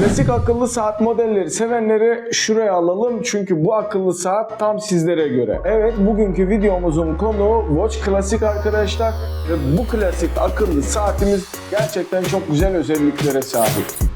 Klasik akıllı saat modelleri sevenleri şuraya alalım çünkü bu akıllı saat tam sizlere göre. Evet bugünkü videomuzun konuğu Watch Classic arkadaşlar ve bu klasik akıllı saatimiz gerçekten çok güzel özelliklere sahip.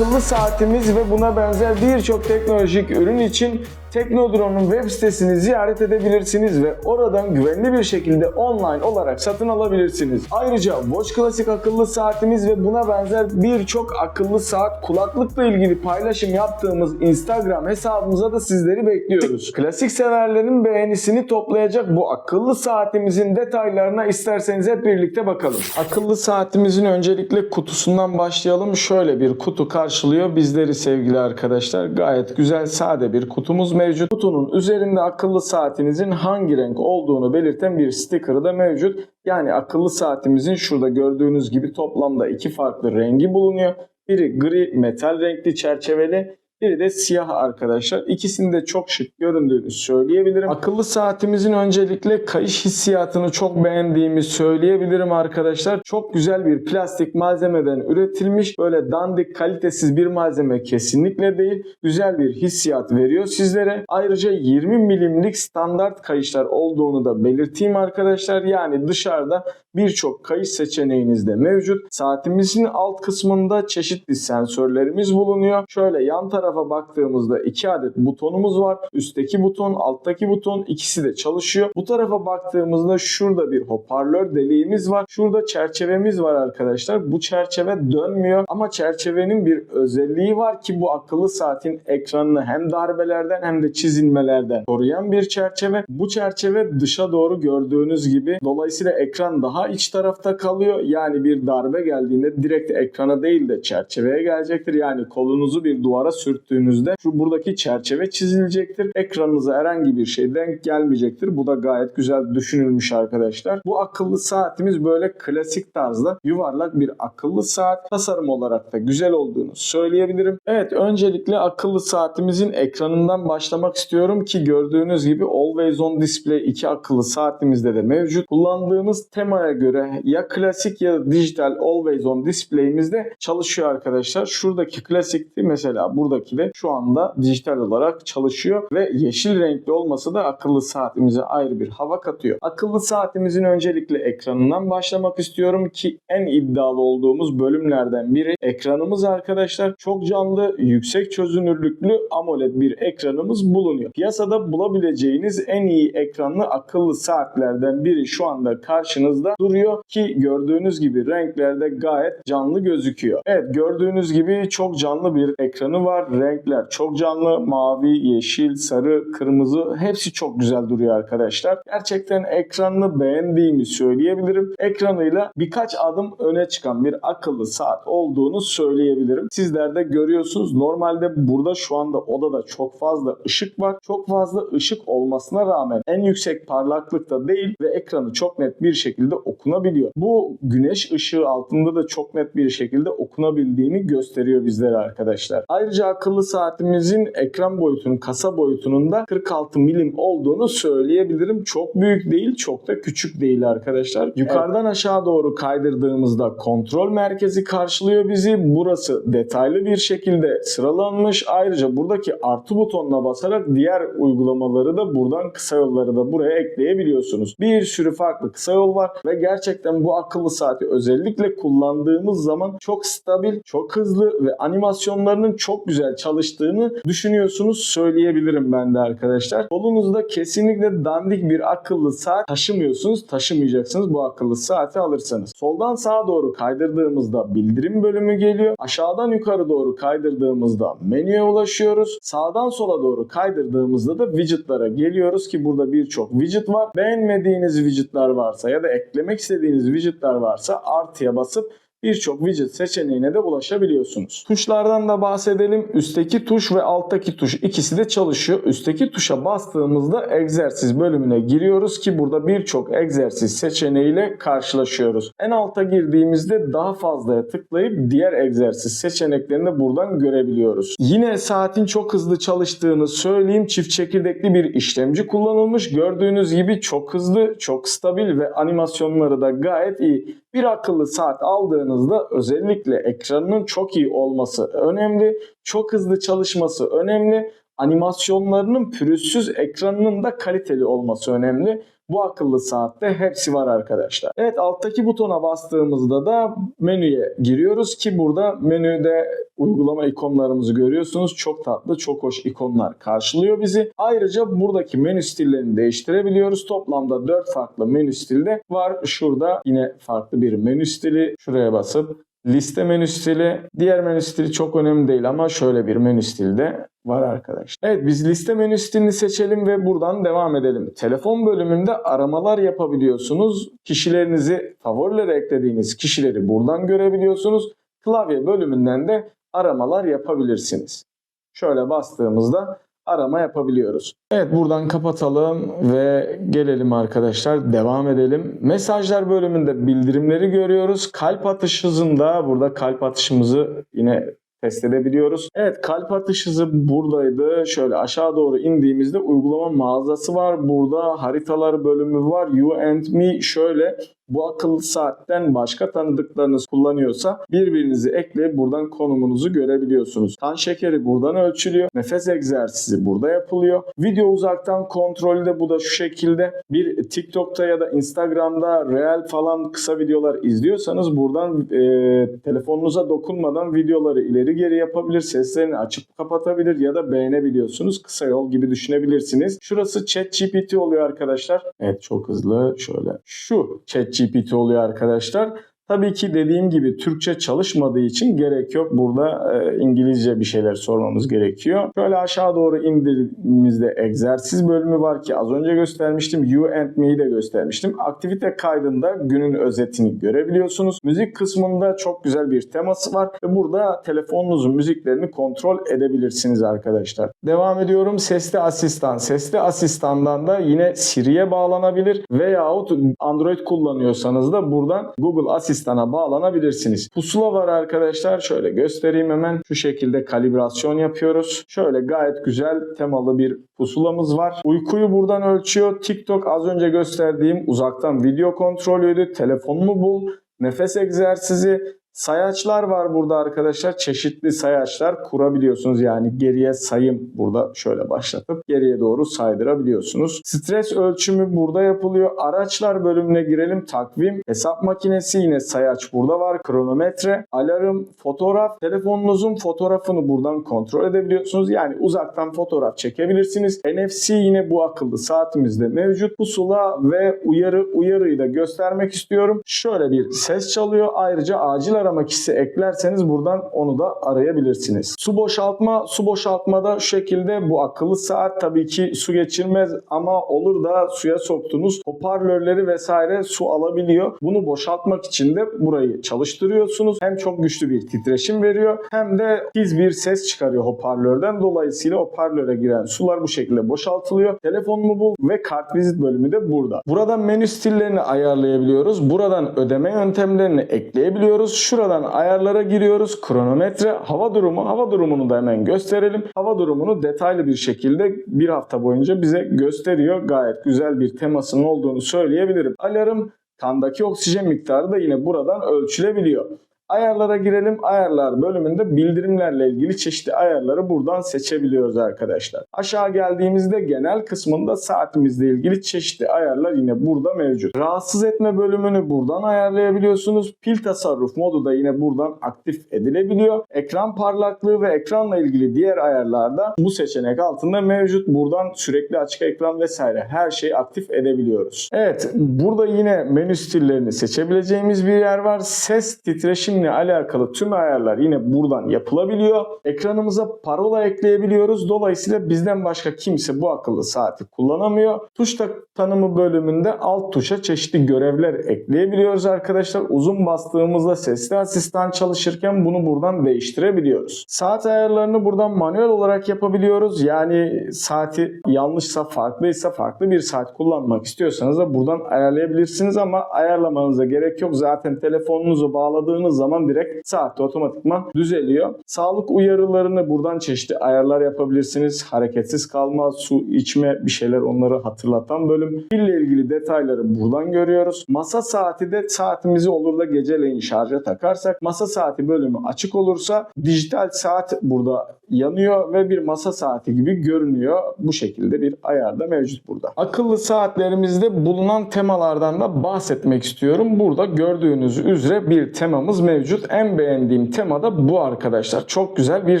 Akıllı saatimiz ve buna benzer birçok teknolojik ürün için Teknodrone'un web sitesini ziyaret edebilirsiniz ve oradan güvenli bir şekilde online olarak satın alabilirsiniz. Ayrıca Watch Classic akıllı saatimiz ve buna benzer birçok akıllı saat kulaklıkla ilgili paylaşım yaptığımız Instagram hesabımıza da sizleri bekliyoruz. Klasik severlerin beğenisini toplayacak bu akıllı saatimizin detaylarına isterseniz hep birlikte bakalım. Akıllı saatimizin öncelikle kutusundan başlayalım. Şöyle bir kutu karşılıyor bizleri sevgili arkadaşlar. Gayet güzel sade bir kutumuz mevcut. Kutunun üzerinde akıllı saatinizin hangi renk olduğunu belirten bir sticker'ı da mevcut. Yani akıllı saatimizin şurada gördüğünüz gibi toplamda iki farklı rengi bulunuyor. Biri gri metal renkli çerçeveli, biri de siyah arkadaşlar. İkisinin de çok şık göründüğünü söyleyebilirim. Akıllı saatimizin öncelikle kayış hissiyatını çok beğendiğimi söyleyebilirim arkadaşlar. Çok güzel bir plastik malzemeden üretilmiş. Böyle dandik kalitesiz bir malzeme kesinlikle değil. Güzel bir hissiyat veriyor sizlere. Ayrıca 20 milimlik standart kayışlar olduğunu da belirteyim arkadaşlar. Yani dışarıda birçok kayış seçeneğiniz de mevcut. Saatimizin alt kısmında çeşitli sensörlerimiz bulunuyor. Şöyle yan tarafa baktığımızda iki adet butonumuz var. Üstteki buton, alttaki buton ikisi de çalışıyor. Bu tarafa baktığımızda şurada bir hoparlör deliğimiz var. Şurada çerçevemiz var arkadaşlar. Bu çerçeve dönmüyor ama çerçevenin bir özelliği var ki bu akıllı saatin ekranını hem darbelerden hem de çizilmelerden koruyan bir çerçeve. Bu çerçeve dışa doğru gördüğünüz gibi. Dolayısıyla ekran daha iç tarafta kalıyor. Yani bir darbe geldiğinde direkt ekrana değil de çerçeveye gelecektir. Yani kolunuzu bir duvara sürttüğünüzde şu buradaki çerçeve çizilecektir. Ekranınıza herhangi bir şey denk gelmeyecektir. Bu da gayet güzel düşünülmüş arkadaşlar. Bu akıllı saatimiz böyle klasik tarzda yuvarlak bir akıllı saat. Tasarım olarak da güzel olduğunu söyleyebilirim. Evet öncelikle akıllı saatimizin ekranından başlamak istiyorum ki gördüğünüz gibi Always On Display 2 akıllı saatimizde de mevcut. Kullandığımız temaya göre ya klasik ya da dijital Always On Display'imizde çalışıyor arkadaşlar. Şuradaki klasikti mesela buradaki de şu anda dijital olarak çalışıyor ve yeşil renkli olması da akıllı saatimize ayrı bir hava katıyor. Akıllı saatimizin öncelikle ekranından başlamak istiyorum ki en iddialı olduğumuz bölümlerden biri ekranımız arkadaşlar. Çok canlı, yüksek çözünürlüklü AMOLED bir ekranımız bulunuyor. Piyasada bulabileceğiniz en iyi ekranlı akıllı saatlerden biri şu anda karşınızda duruyor ki gördüğünüz gibi renklerde gayet canlı gözüküyor. Evet gördüğünüz gibi çok canlı bir ekranı var. Renkler çok canlı. Mavi, yeşil, sarı, kırmızı hepsi çok güzel duruyor arkadaşlar. Gerçekten ekranını beğendiğimi söyleyebilirim. Ekranıyla birkaç adım öne çıkan bir akıllı saat olduğunu söyleyebilirim. Sizler de görüyorsunuz. Normalde burada şu anda odada çok fazla ışık var. Çok fazla ışık olmasına rağmen en yüksek parlaklıkta değil ve ekranı çok net bir şekilde okunabiliyor. Bu güneş ışığı altında da çok net bir şekilde okunabildiğini gösteriyor bizlere arkadaşlar. Ayrıca akıllı saatimizin ekran boyutunun, kasa boyutunun da 46 milim olduğunu söyleyebilirim. Çok büyük değil, çok da küçük değil arkadaşlar. Yukarıdan aşağı doğru kaydırdığımızda kontrol merkezi karşılıyor bizi. Burası detaylı bir şekilde sıralanmış. Ayrıca buradaki artı butonuna basarak diğer uygulamaları da buradan kısa yolları da buraya ekleyebiliyorsunuz. Bir sürü farklı kısa yol var ve gerçekten bu akıllı saati özellikle kullandığımız zaman çok stabil, çok hızlı ve animasyonlarının çok güzel çalıştığını düşünüyorsunuz söyleyebilirim ben de arkadaşlar. Kolunuzda kesinlikle dandik bir akıllı saat taşımıyorsunuz, taşımayacaksınız bu akıllı saati alırsanız. Soldan sağa doğru kaydırdığımızda bildirim bölümü geliyor. Aşağıdan yukarı doğru kaydırdığımızda menüye ulaşıyoruz. Sağdan sola doğru kaydırdığımızda da widgetlara geliyoruz ki burada birçok widget var. Beğenmediğiniz widgetlar varsa ya da eklemek istediğiniz widgetlar varsa artıya basıp birçok widget seçeneğine de ulaşabiliyorsunuz. Tuşlardan da bahsedelim. Üstteki tuş ve alttaki tuş ikisi de çalışıyor. Üstteki tuşa bastığımızda egzersiz bölümüne giriyoruz ki burada birçok egzersiz seçeneğiyle karşılaşıyoruz. En alta girdiğimizde daha fazlaya tıklayıp diğer egzersiz seçeneklerini de buradan görebiliyoruz. Yine saatin çok hızlı çalıştığını söyleyeyim. Çift çekirdekli bir işlemci kullanılmış. Gördüğünüz gibi çok hızlı, çok stabil ve animasyonları da gayet iyi. Bir akıllı saat aldığınızda özellikle ekranının çok iyi olması önemli. Çok hızlı çalışması önemli. Animasyonlarının pürüzsüz, ekranının da kaliteli olması önemli. Bu akıllı saatte hepsi var arkadaşlar. Evet alttaki butona bastığımızda da menüye giriyoruz ki burada menüde uygulama ikonlarımızı görüyorsunuz. Çok tatlı, çok hoş ikonlar karşılıyor bizi. Ayrıca buradaki menü stillerini değiştirebiliyoruz. Toplamda 4 farklı menü stilde var. Şurada yine farklı bir menü stili. Şuraya basıp liste menü stili. Diğer menü stili çok önemli değil ama şöyle bir menü stilde var arkadaşlar. Evet biz liste menü stilini seçelim ve buradan devam edelim. Telefon bölümünde aramalar yapabiliyorsunuz. Kişilerinizi favorilere eklediğiniz kişileri buradan görebiliyorsunuz. Klavye bölümünden de aramalar yapabilirsiniz. Şöyle bastığımızda arama yapabiliyoruz. Evet buradan kapatalım ve gelelim arkadaşlar devam edelim. Mesajlar bölümünde bildirimleri görüyoruz. Kalp atış hızında burada kalp atışımızı yine test edebiliyoruz. Evet kalp atış hızı buradaydı. Şöyle aşağı doğru indiğimizde uygulama mağazası var. Burada haritalar bölümü var. You and me şöyle bu akıllı saatten başka tanıdıklarınız kullanıyorsa birbirinizi ekleyip buradan konumunuzu görebiliyorsunuz. Kan şekeri buradan ölçülüyor. Nefes egzersizi burada yapılıyor. Video uzaktan kontrolü de bu da şu şekilde. Bir TikTok'ta ya da Instagram'da real falan kısa videolar izliyorsanız buradan e, telefonunuza dokunmadan videoları ileri geri yapabilir. Seslerini açıp kapatabilir ya da beğenebiliyorsunuz. Kısa yol gibi düşünebilirsiniz. Şurası ChatGPT oluyor arkadaşlar. Evet çok hızlı. Şöyle. Şu ChatGPT GPT oluyor arkadaşlar. Tabii ki dediğim gibi Türkçe çalışmadığı için gerek yok. Burada e, İngilizce bir şeyler sormamız gerekiyor. Şöyle aşağı doğru indirdiğimizde egzersiz bölümü var ki az önce göstermiştim. You and me'yi de göstermiştim. Aktivite kaydında günün özetini görebiliyorsunuz. Müzik kısmında çok güzel bir teması var. Ve burada telefonunuzun müziklerini kontrol edebilirsiniz arkadaşlar. Devam ediyorum. Sesli asistan. Sesli asistandan da yine Siri'ye bağlanabilir veyahut Android kullanıyorsanız da buradan Google Asistan asistana bağlanabilirsiniz. Pusula var arkadaşlar. Şöyle göstereyim hemen. Şu şekilde kalibrasyon yapıyoruz. Şöyle gayet güzel temalı bir pusulamız var. Uykuyu buradan ölçüyor. TikTok az önce gösterdiğim uzaktan video kontrolüydü. Telefonumu bul. Nefes egzersizi, Sayaçlar var burada arkadaşlar. Çeşitli sayaçlar kurabiliyorsunuz. Yani geriye sayım burada şöyle başlatıp geriye doğru saydırabiliyorsunuz. Stres ölçümü burada yapılıyor. Araçlar bölümüne girelim. Takvim, hesap makinesi yine sayaç burada var. Kronometre, alarm, fotoğraf. Telefonunuzun fotoğrafını buradan kontrol edebiliyorsunuz. Yani uzaktan fotoğraf çekebilirsiniz. NFC yine bu akıllı saatimizde mevcut. Pusula ve uyarı uyarıyı da göstermek istiyorum. Şöyle bir ses çalıyor. Ayrıca acil arama kişisi eklerseniz buradan onu da arayabilirsiniz. Su boşaltma, su boşaltmada şu şekilde bu akıllı saat tabii ki su geçirmez ama olur da suya soktunuz hoparlörleri vesaire su alabiliyor. Bunu boşaltmak için de burayı çalıştırıyorsunuz. Hem çok güçlü bir titreşim veriyor hem de tiz bir ses çıkarıyor hoparlörden. Dolayısıyla hoparlöre giren sular bu şekilde boşaltılıyor. Telefonumu bul ve kartvizit bölümü de burada. Burada menü stillerini ayarlayabiliyoruz. Buradan ödeme yöntemlerini ekleyebiliyoruz. Şuradan ayarlara giriyoruz. Kronometre, hava durumu. Hava durumunu da hemen gösterelim. Hava durumunu detaylı bir şekilde bir hafta boyunca bize gösteriyor. Gayet güzel bir temasının olduğunu söyleyebilirim. Alarm, kandaki oksijen miktarı da yine buradan ölçülebiliyor. Ayarlara girelim. Ayarlar bölümünde bildirimlerle ilgili çeşitli ayarları buradan seçebiliyoruz arkadaşlar. Aşağı geldiğimizde genel kısmında saatimizle ilgili çeşitli ayarlar yine burada mevcut. Rahatsız etme bölümünü buradan ayarlayabiliyorsunuz. Pil tasarruf modu da yine buradan aktif edilebiliyor. Ekran parlaklığı ve ekranla ilgili diğer ayarlar da bu seçenek altında mevcut. Buradan sürekli açık ekran vesaire her şeyi aktif edebiliyoruz. Evet burada yine menü stillerini seçebileceğimiz bir yer var. Ses titreşim erişimle alakalı tüm ayarlar yine buradan yapılabiliyor. Ekranımıza parola ekleyebiliyoruz. Dolayısıyla bizden başka kimse bu akıllı saati kullanamıyor. Tuş ta- tanımı bölümünde alt tuşa çeşitli görevler ekleyebiliyoruz arkadaşlar. Uzun bastığımızda sesli asistan çalışırken bunu buradan değiştirebiliyoruz. Saat ayarlarını buradan manuel olarak yapabiliyoruz. Yani saati yanlışsa farklıysa farklı bir saat kullanmak istiyorsanız da buradan ayarlayabilirsiniz ama ayarlamanıza gerek yok. Zaten telefonunuzu bağladığınız zaman direkt saat otomatikman düzeliyor. Sağlık uyarılarını buradan çeşitli ayarlar yapabilirsiniz. Hareketsiz kalma, su içme bir şeyler onları hatırlatan bölüm. Pille ilgili detayları buradan görüyoruz. Masa saati de saatimizi olur da geceleyin şarja takarsak masa saati bölümü açık olursa dijital saat burada yanıyor ve bir masa saati gibi görünüyor. Bu şekilde bir ayar da mevcut burada. Akıllı saatlerimizde bulunan temalardan da bahsetmek istiyorum. Burada gördüğünüz üzere bir temamız mevcut. En beğendiğim tema da bu arkadaşlar. Çok güzel bir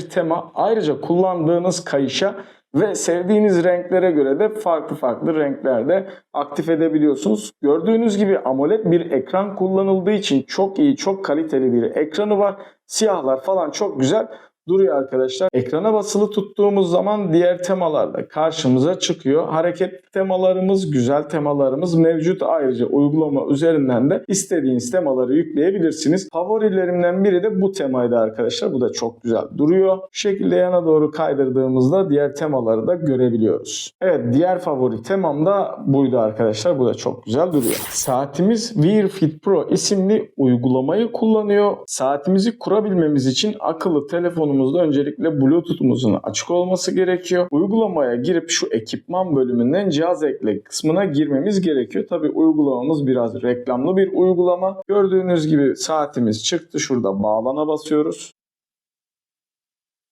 tema. Ayrıca kullandığınız kayışa ve sevdiğiniz renklere göre de farklı farklı renklerde aktif edebiliyorsunuz. Gördüğünüz gibi AMOLED bir ekran kullanıldığı için çok iyi, çok kaliteli bir ekranı var. Siyahlar falan çok güzel duruyor arkadaşlar. Ekrana basılı tuttuğumuz zaman diğer temalar da karşımıza çıkıyor. Hareket temalarımız, güzel temalarımız mevcut. Ayrıca uygulama üzerinden de istediğiniz temaları yükleyebilirsiniz. Favorilerimden biri de bu temaydı arkadaşlar. Bu da çok güzel duruyor. Bu şekilde yana doğru kaydırdığımızda diğer temaları da görebiliyoruz. Evet diğer favori temam da buydu arkadaşlar. Bu da çok güzel duruyor. Saatimiz Wear Fit Pro isimli uygulamayı kullanıyor. Saatimizi kurabilmemiz için akıllı telefonumuzda öncelikle Bluetooth'umuzun açık olması gerekiyor. Uygulamaya girip şu ekipman bölümünden cihaz ekle kısmına girmemiz gerekiyor. Tabi uygulamamız biraz reklamlı bir uygulama. Gördüğünüz gibi saatimiz çıktı. Şurada bağlana basıyoruz.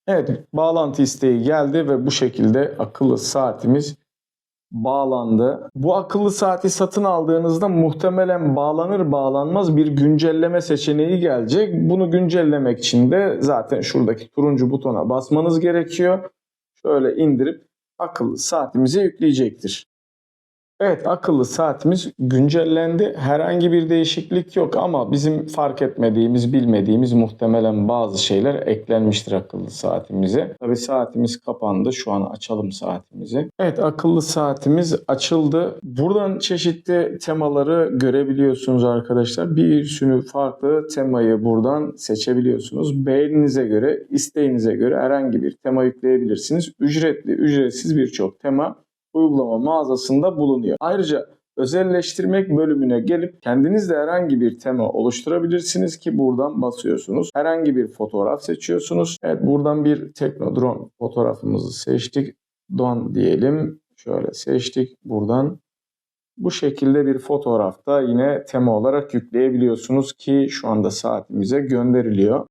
Evet bağlantı isteği geldi ve bu şekilde akıllı saatimiz bağlandı. Bu akıllı saati satın aldığınızda muhtemelen bağlanır bağlanmaz bir güncelleme seçeneği gelecek. Bunu güncellemek için de zaten şuradaki turuncu butona basmanız gerekiyor. Şöyle indirip akıllı saatimize yükleyecektir. Evet akıllı saatimiz güncellendi. Herhangi bir değişiklik yok ama bizim fark etmediğimiz, bilmediğimiz muhtemelen bazı şeyler eklenmiştir akıllı saatimize. Tabi saatimiz kapandı. Şu an açalım saatimizi. Evet akıllı saatimiz açıldı. Buradan çeşitli temaları görebiliyorsunuz arkadaşlar. Bir sürü farklı temayı buradan seçebiliyorsunuz. Beğeninize göre, isteğinize göre herhangi bir tema yükleyebilirsiniz. Ücretli, ücretsiz birçok tema uygulama mağazasında bulunuyor. Ayrıca özelleştirmek bölümüne gelip kendiniz de herhangi bir tema oluşturabilirsiniz ki buradan basıyorsunuz. Herhangi bir fotoğraf seçiyorsunuz. Evet buradan bir Teknodrone fotoğrafımızı seçtik. Don diyelim. Şöyle seçtik buradan. Bu şekilde bir fotoğrafta yine tema olarak yükleyebiliyorsunuz ki şu anda saatimize gönderiliyor.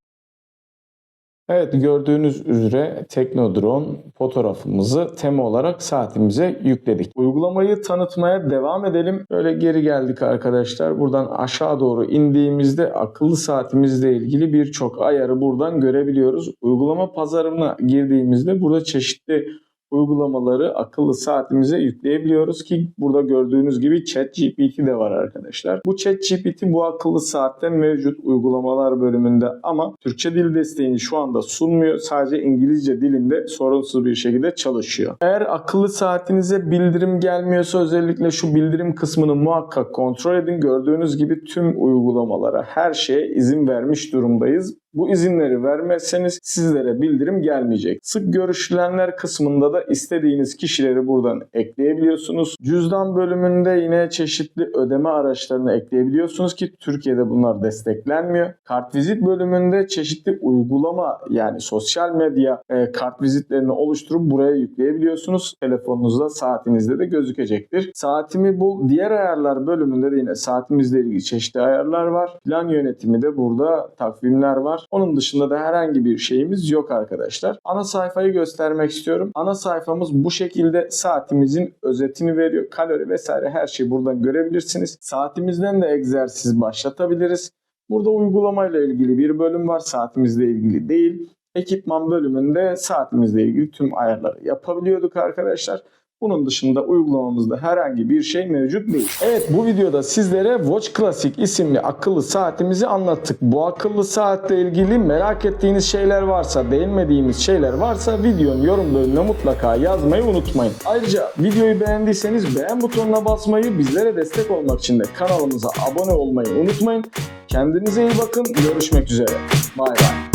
Evet gördüğünüz üzere Teknodrone fotoğrafımızı tema olarak saatimize yükledik. Uygulamayı tanıtmaya devam edelim. Böyle geri geldik arkadaşlar. Buradan aşağı doğru indiğimizde akıllı saatimizle ilgili birçok ayarı buradan görebiliyoruz. Uygulama pazarına girdiğimizde burada çeşitli uygulamaları akıllı saatimize yükleyebiliyoruz ki burada gördüğünüz gibi ChatGPT de var arkadaşlar. Bu ChatGPT bu akıllı saatte mevcut uygulamalar bölümünde ama Türkçe dil desteğini şu anda sunmuyor. Sadece İngilizce dilinde sorunsuz bir şekilde çalışıyor. Eğer akıllı saatinize bildirim gelmiyorsa özellikle şu bildirim kısmını muhakkak kontrol edin. Gördüğünüz gibi tüm uygulamalara her şeye izin vermiş durumdayız. Bu izinleri vermezseniz sizlere bildirim gelmeyecek. Sık görüşülenler kısmında da istediğiniz kişileri buradan ekleyebiliyorsunuz. Cüzdan bölümünde yine çeşitli ödeme araçlarını ekleyebiliyorsunuz ki Türkiye'de bunlar desteklenmiyor. Kartvizit bölümünde çeşitli uygulama yani sosyal medya e, kartvizitlerini oluşturup buraya yükleyebiliyorsunuz. Telefonunuzda saatinizde de gözükecektir. Saatimi bul. Diğer ayarlar bölümünde de yine saatimizle ilgili çeşitli ayarlar var. Plan yönetimi de burada takvimler var. Onun dışında da herhangi bir şeyimiz yok arkadaşlar. Ana sayfayı göstermek istiyorum. Ana sayfamız bu şekilde saatimizin özetini veriyor. Kalori vesaire her şeyi buradan görebilirsiniz. Saatimizden de egzersiz başlatabiliriz. Burada uygulamayla ilgili bir bölüm var. Saatimizle ilgili değil. Ekipman bölümünde saatimizle ilgili tüm ayarları yapabiliyorduk arkadaşlar. Bunun dışında uygulamamızda herhangi bir şey mevcut değil. Evet bu videoda sizlere Watch Classic isimli akıllı saatimizi anlattık. Bu akıllı saatle ilgili merak ettiğiniz şeyler varsa, değinmediğimiz şeyler varsa videonun yorum bölümüne mutlaka yazmayı unutmayın. Ayrıca videoyu beğendiyseniz beğen butonuna basmayı, bizlere destek olmak için de kanalımıza abone olmayı unutmayın. Kendinize iyi bakın. Görüşmek üzere. Bay bay.